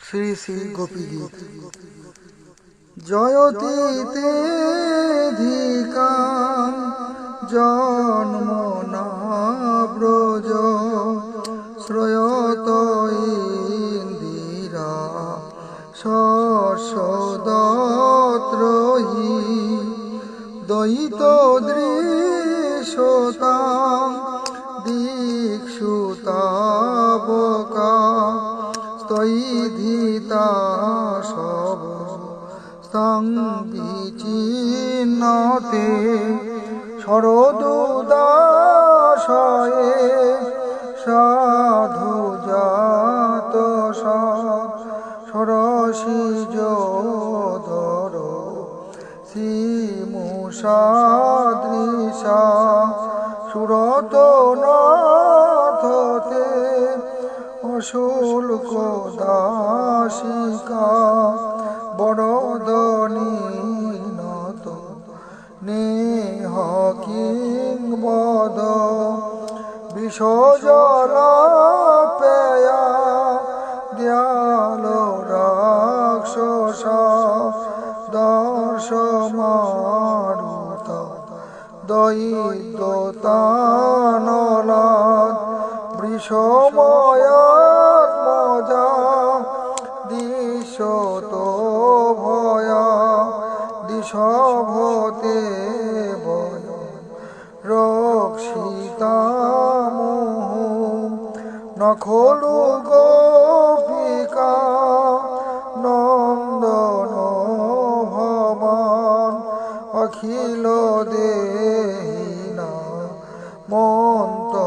শ্রী শ্রী গোপী গীত জয়তীতে ধিকাম জন্ম না ব্রজ শ্রয়ত ইন্দিরা শস্যদত্রয়ী দয়িত দৃশ্যতাম স্তৈধিতা সব শরদুদাশয়ে অশুল্ক দাসিকা বড়দনী নত, নেহ কিং বদ বিশ্বজল পেয়া দয়াল রাক্ষস দর্শ মারুত তানলা বৃষময়াত দিশভতে বয় রক্ষিতামোহ নখলু গোপিকা নন্দন ভবান অখিল দেহিনা মন্তরাত্মদ্রি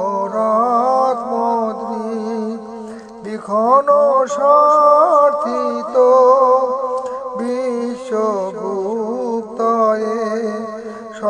বিখন সার্থিত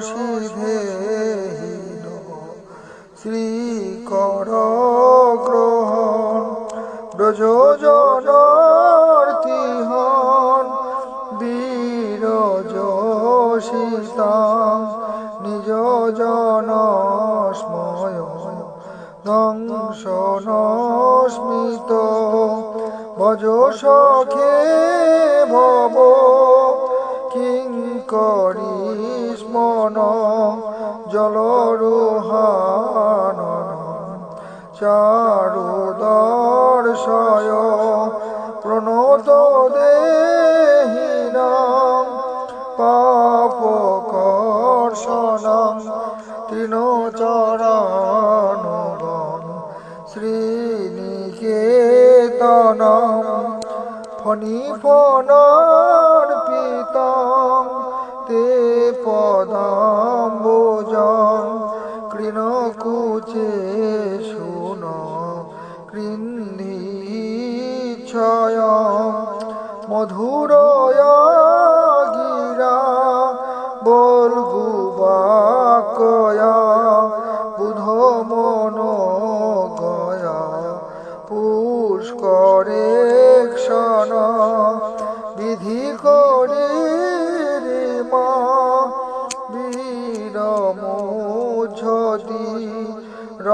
শিরসিধে শ্রীকর গ্রহণ ব্রজজনার্তিহন বীর যোষিতাম নিজ জন স্ময় দংশনস্মিত ভজ সখে ভব কিং করিস্মন জলরোহান চারু দর্শয় প্রণত দেহিনাম পাপ কর্ষণম তৃণচরণগণ শ্রীনিকেতনম ফণিফণর্পিতম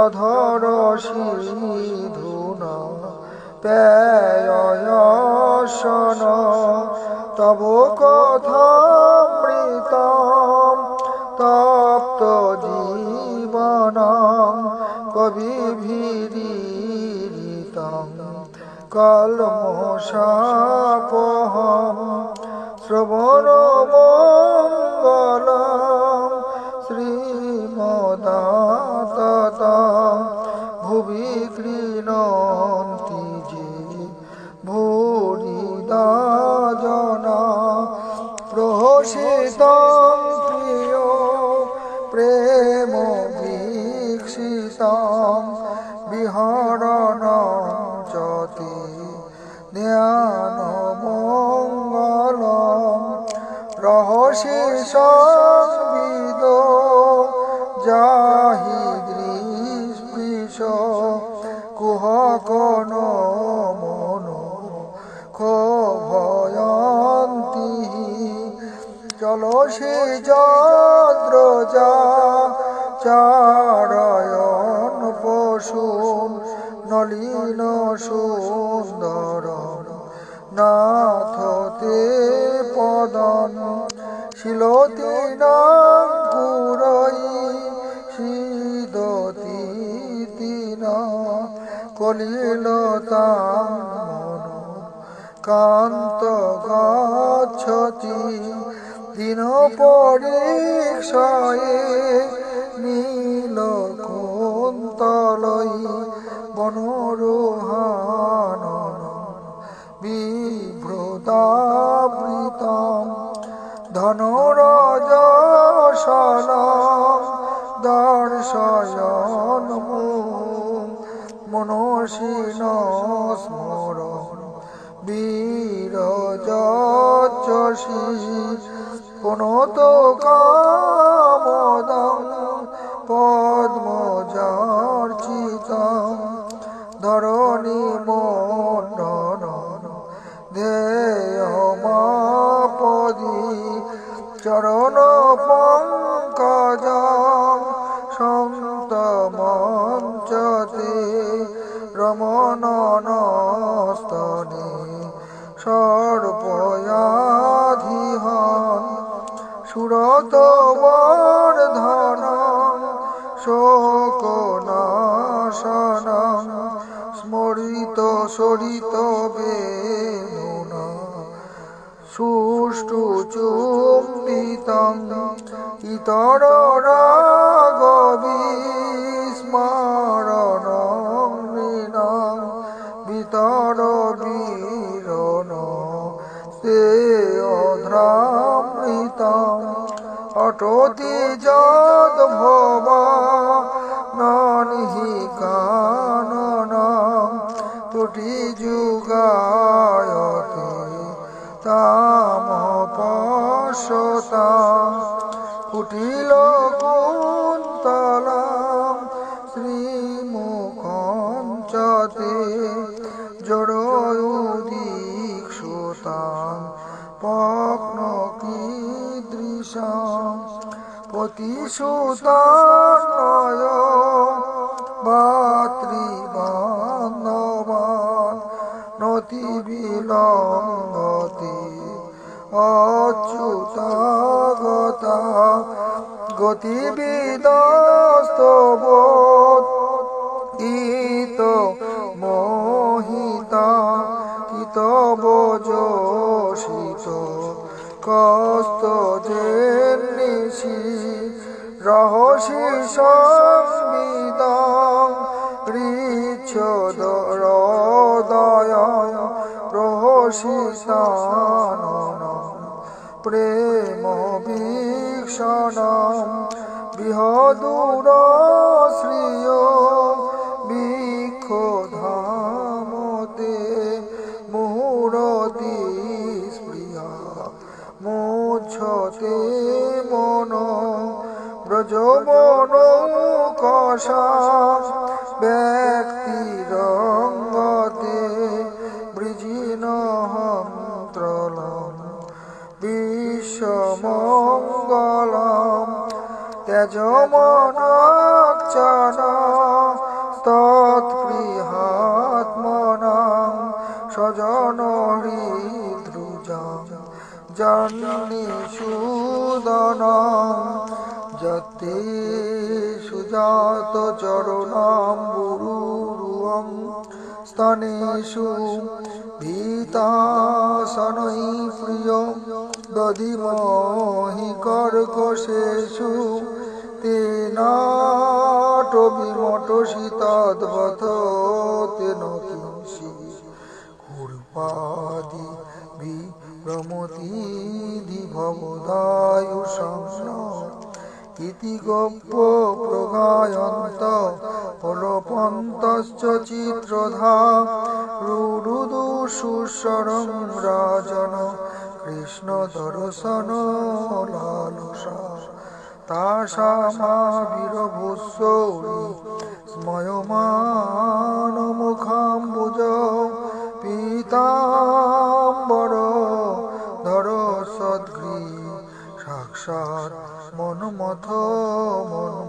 রধর সিধুন পেয়সন তব কথামৃতম তপ্ত জীবনম কবিভিরিতম কলমশাপহম শ্রবণ প্রেম ভীক্ষিত বিহরণ চতে জ্ঞান মঙ্গল রহস্যে সংবিদ যাহি দৃষ্পৃশ কুহ কোন চলো সে যদ্র যা চারয়ন পশুন নলিন সুন্দর নাথতে পদন শিলতি নাঙ্কুরই শীদতি তিন কলিল তাং মন কান্ত গচ্ছতি দিন পরীক্ষয়ে নীল কুন্তলই বনরোহান বিভ্রতাবৃতম। ধনরজশল দর্শয়ন মনসীন স্মরণ বীরজী পুনত কামদং পদ্মজার্চিত ধরণী দেয় ধ্যেয়মাপদি চরণ সুরত ধর শোকনাশন স্মরিত সরিত বেদন সুষ্ঠু চুম্বিত ইতর রাগ অটতি যদ ভব নহি কাননম তুটি যুগায়তে তাম পশতা কুটিল কীদৃশাম পতিসুতানয় ভাতৃবান্ধবান নতি বিলঙ্গতি অচ্যুতাগতা গতিবিদস্তবোধ ইত মোহিতা কিতবজোষিত কস্ত জেনিষি রহসি সংবিদং ঋচ্ছদরদয় রহসি সানন প্রেম বীক্ষণম বৃহদূর শ্রিয় বৃক্ষধামতে মুহূরতি স্পৃহা মুচ্ছতে মন ব্রজমন কষা ব্যক্তিরঙ্গতে বৃজিনহন্ত্রলম বিশ্বমঙ্গলম তেজমনাক্ষণ তৎপ্রিহাত্মনাং স্বজন হৃদ্রুজাং জন্নি সুদনাং যতে সুজাত চরণাম বুরুরুয়ং স্তনেষু ভীতাসনৈ প্রিয় দধিমহি কর্কশেষু তদ্বথ তেন কিংসি কুর্পাদি বিভ্রমতি ভবদায়ুষং ইতি গোপ্য প্রগায়ন্ত ফলপন্তশ্চ চিত্রধা রাজন কৃষ্ণ দর্শন লালসা। তাসামাবিরভূষৌরি স্ময়মান মনমথ